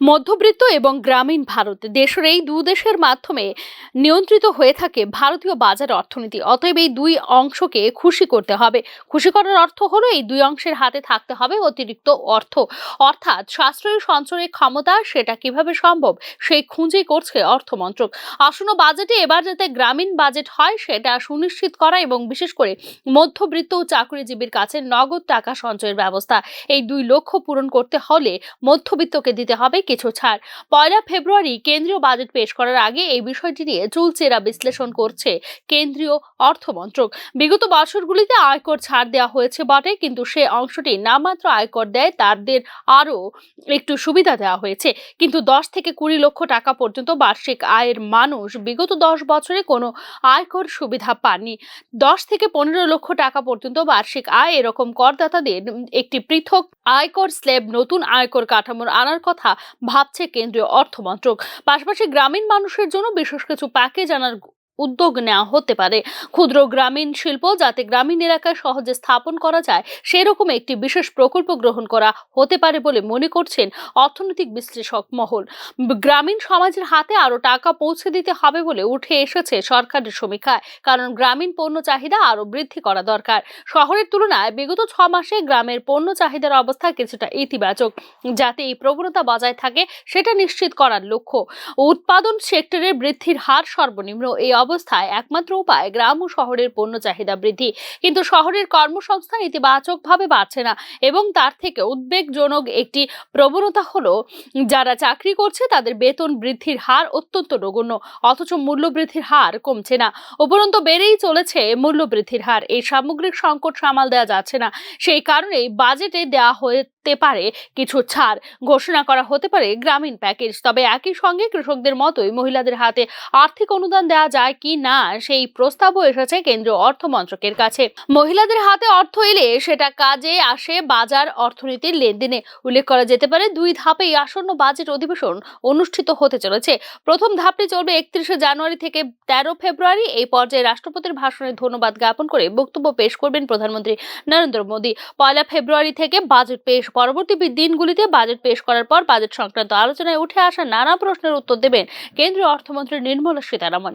মধ্যবিত্ত এবং গ্রামীণ ভারত দেশের এই দু দেশের মাধ্যমে নিয়ন্ত্রিত হয়ে থাকে ভারতীয় বাজার অর্থনীতি। অতএব এই দুই অংশকে খুশি করতে হবে। খুশি করার অর্থ হলো এই দুই অংশের হাতে থাকতে হবে অতিরিক্ত অর্থ। অর্থাৎ সাশ্রয়ী সঞ্চয়ের ক্ষমতা, সেটা কীভাবে সম্ভব? সেই খুঁজেই করছে অর্থমন্ত্রক। আসন্ন বাজেটে এবার যাতে গ্রামীণ বাজেট হয়, সেটা সুনিশ্চিত করা এবং বিশেষ করে মধ্যবিত্ত ও চাকরিজীবীর কাছে নগদ টাকা সঞ্চয়ের ব্যবস্থা। এই দুই লক্ষ্য পূরণ করতে হলে মধ্যবিত্তকে দিতে হবে। কিছু ছাড়। পয়লা ফেব্রুয়ারি কেন্দ্রীয় বাজেট পেশ করার আগে এই বিষয়টি নিয়ে চুলচেরা বিশ্লেষণ করছে কেন্দ্রীয় অর্থমন্ত্রক। বিগত বছরগুলিতে আয়কর ছাড় দেওয়া হয়েছে বটে, কিন্তু সে অংশটি নামাত্র আয়কর দেয়, তাদের আরও একটু সুবিধা দেওয়া হয়েছে। কিন্তু দশ থেকে কুড়ি লক্ষ টাকা পর্যন্ত বার্ষিক আয়ের মানুষ বিগত দশ বছরে কোনো আয়কর সুবিধা পাননি। দশ থেকে পনেরো লক্ষ টাকা পর্যন্ত বার্ষিক আয় এরকম করদাতাদের একটি পৃথক আয়কর স্ল্যাব নতুন আয়কর কাঠামোর আনার কথা ভাবছে কেন্দ্রীয় অর্থমন্ত্রক। পাশাপাশি গ্রামীণ মানুষের জন্য বিশেষ কিছু প্যাকেজ আনার উদ্যোগ নেওয়া হতে পারে। ক্ষুদ্র গ্রামীণ শিল্প যাতে গ্রামীণ এলাকায় সহজে স্থাপন করা যায়, সেরকম একটি বিশেষ প্রকল্প গ্রহণ করা হতে পারে বলে মনে করছেন অর্থনৈতিক বিশ্লেষক মহল। গ্রামীণ সমাজের হাতে আরও টাকা পৌঁছে দিতে হবে বলে উঠে এসেছে সরকারের সমীক্ষায়, কারণ গ্রামীণ পণ্য চাহিদা আরও বৃদ্ধি করা দরকার। শহরের তুলনায় বিগত ছ মাসে গ্রামের পণ্য চাহিদার অবস্থা কিছুটা ইতিবাচক, যাতে এই প্রবণতা বজায় থাকে সেটা নিশ্চিত করার লক্ষ্য। উৎপাদন সেক্টরের বৃদ্ধির হার সর্বনিম্ন, এই অবস্থায় একমাত্র উপায় গ্রাম ও শহরের পণ্য চাহিদা বৃদ্ধি। কিন্তু শহরের কর্মসংস্থান ইতিবাচকভাবে বাড়ছে না এবং তার থেকে উদ্বেগজনক একটি প্রবণতা হলো, যারা চাকরি করছে তাদের বেতন বৃদ্ধির হার অত্যন্ত নগণ্য, অথচ মূল্য বৃদ্ধির হার কমছে না। উপরন্ত বেড়েই চলেছে মূল্য বৃদ্ধির হার। এই সামগ্রিক সংকট সামাল দেওয়া যাচ্ছে না। সেই কারণেই বাজেটে দেওয়া হতে পারে কিছু ছাড়। ঘোষণা করা হতে পারে গ্রামীণ প্যাকেজ। তবে একই সঙ্গে কৃষকদের মতোই মহিলাদের হাতে আর্থিক অনুদান দেওয়া যায় কি না, সেই প্রস্তাবও এসেছে কেন্দ্রীয় অর্থ মন্ত্রকের কাছে। মহিলাদের হাতে অর্থ এলে সেটা কাজে আসে বাজার অর্থনীতির লেনদেনে। উল্লেখ করা যেতে পারে, দুই ধাপে এই আসন্ন বাজেট অধিবেশন অনুষ্ঠিত হতে চলেছে। প্রথম ধাপটি চলবে একত্রিশে জানুয়ারি থেকে তেরো ফেব্রুয়ারি। এই পর্যায়ে রাষ্ট্রপতির ভাষণে ধন্যবাদ জ্ঞাপন করে বক্তব্য পেশ করবেন প্রধানমন্ত্রী নরেন্দ্র মোদী। পয়লা ফেব্রুয়ারি থেকে বাজেট পেশ, পরবর্তী দিনগুলিতে বাজেট পেশ করার পর বাজেট সংক্রান্ত আলোচনায় উঠে আসা নানা প্রশ্নের উত্তর দেবেন কেন্দ্রীয় অর্থমন্ত্রী নির্মলা সীতারামন।